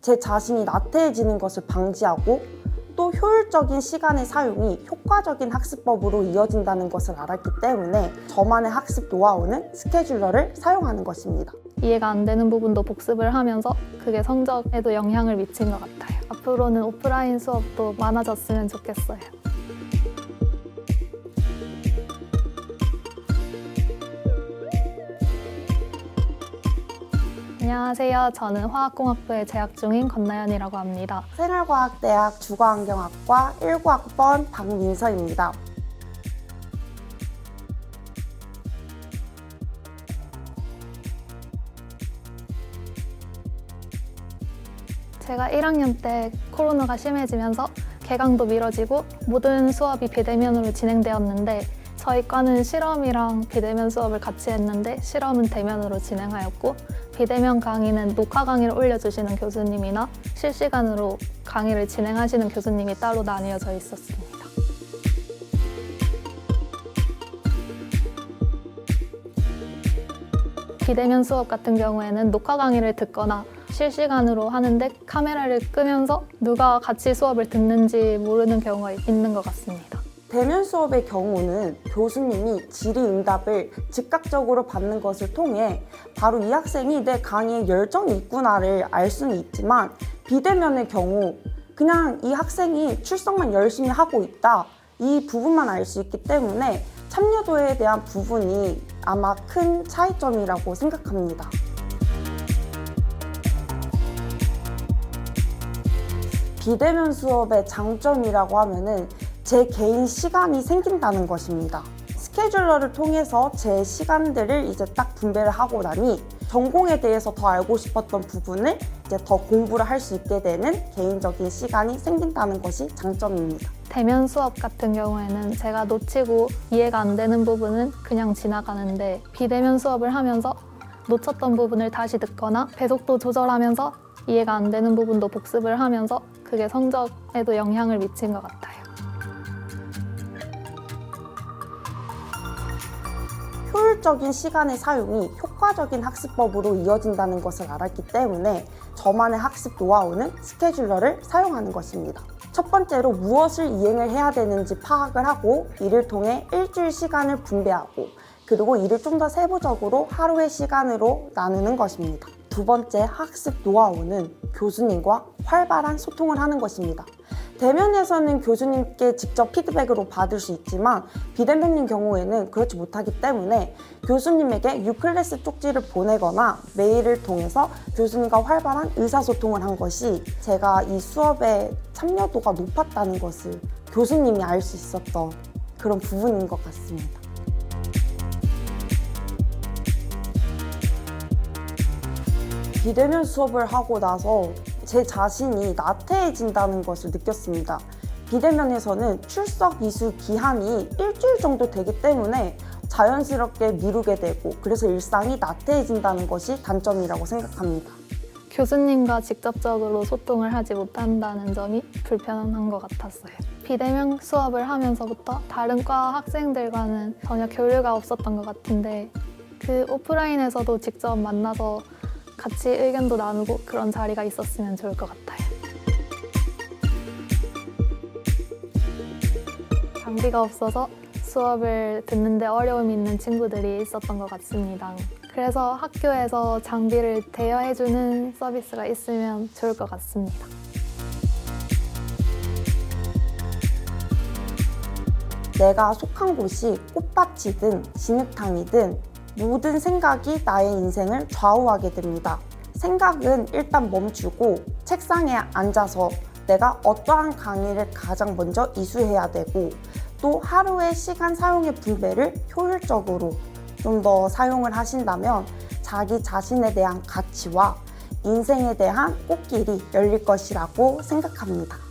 제 자신이 나태해지는 것을 방지하고 또 효율적인 시간의 사용이 효과적인 학습법으로 이어진다는 것을 알았기 때문에 저만의 학습 노하우는 스케줄러를 사용하는 것입니다. 이해가 안 되는 부분도 복습을 하면서 그게 성적에도 영향을 미친 것 같아요. 앞으로는 오프라인 수업도 많아졌으면 좋겠어요. 안녕하세요. 저는 화학공학부에 재학 중인 권나연이라고 합니다. 생활과학대학 주거환경학과 19학번 박민서입니다. 제가 1학년 때 코로나가 심해지면서 개강도 미뤄지고 모든 수업이 비대면으로 진행되었는데 저희 과는 실험이랑 비대면 수업을 같이 했는데 실험은 대면으로 진행하였고 비대면 강의는 녹화 강의를 올려주시는 교수님이나 실시간으로 강의를 진행하시는 교수님이 따로 나뉘어져 있었습니다. 비대면 수업 같은 경우에는 녹화 강의를 듣거나 실시간으로 하는데 카메라를 끄면서 누가 같이 수업을 듣는지 모르는 경우가 있는 것 같습니다. 대면 수업의 경우는 교수님이 질의응답을 즉각적으로 받는 것을 통해 바로 이 학생이 내 강의에 열정이 있구나를 알 수는 있지만 비대면의 경우 그냥 이 학생이 출석만 열심히 하고 있다 이 부분만 알 수 있기 때문에 참여도에 대한 부분이 아마 큰 차이점이라고 생각합니다. 비대면 수업의 장점이라고 하면은 제 개인 시간이 생긴다는 것입니다. 스케줄러를 통해서 제 시간들을 이제 딱 분배를 하고 나니 전공에 대해서 더 알고 싶었던 부분을 이제 더 공부를 할 수 있게 되는 개인적인 시간이 생긴다는 것이 장점입니다. 대면 수업 같은 경우에는 제가 놓치고 이해가 안 되는 부분은 그냥 지나가는데 비대면 수업을 하면서 놓쳤던 부분을 다시 듣거나 배속도 조절하면서 이해가 안 되는 부분도 복습을 하면서 그게 성적에도 영향을 미친 것 같아요. 효율적인 시간의 사용이 효과적인 학습법으로 이어진다는 것을 알았기 때문에 저만의 학습 노하우는 스케줄러를 사용하는 것입니다. 첫 번째로 무엇을 이행을 해야 되는지 파악을 하고 이를 통해 일주일 시간을 분배하고 그리고 이를 좀 더 세부적으로 하루의 시간으로 나누는 것입니다. 두 번째 학습 노하우는 교수님과 활발한 소통을 하는 것입니다. 대면에서는 교수님께 직접 피드백으로 받을 수 있지만 비대면인 경우에는 그렇지 못하기 때문에 교수님에게 유클래스 쪽지를 보내거나 메일을 통해서 교수님과 활발한 의사소통을 한 것이 제가 이 수업의 참여도가 높았다는 것을 교수님이 알 수 있었던 그런 부분인 것 같습니다. 비대면 수업을 하고 나서 제 자신이 나태해진다는 것을 느꼈습니다. 비대면에서는 출석 이수 기한이 일주일 정도 되기 때문에 자연스럽게 미루게 되고 그래서 일상이 나태해진다는 것이 단점이라고 생각합니다. 교수님과 직접적으로 소통을 하지 못한다는 점이 불편한 것 같았어요. 비대면 수업을 하면서부터 다른 과 학생들과는 전혀 교류가 없었던 것 같은데 그 오프라인에서도 직접 만나서 같이 의견도 나누고 그런 자리가 있었으면 좋을 것 같아요. 장비가 없어서 수업을 듣는데 어려움이 있는 친구들이 있었던 것 같습니다. 그래서 학교에서 장비를 대여해주는 서비스가 있으면 좋을 것 같습니다. 내가 속한 곳이 꽃밭이든 진흙탕이든 모든 생각이 나의 인생을 좌우하게 됩니다. 생각은 일단 멈추고 책상에 앉아서 내가 어떠한 강의를 가장 먼저 이수해야 되고 또 하루의 시간 사용의 분배를 효율적으로 좀 더 사용을 하신다면 자기 자신에 대한 가치와 인생에 대한 꽃길이 열릴 것이라고 생각합니다.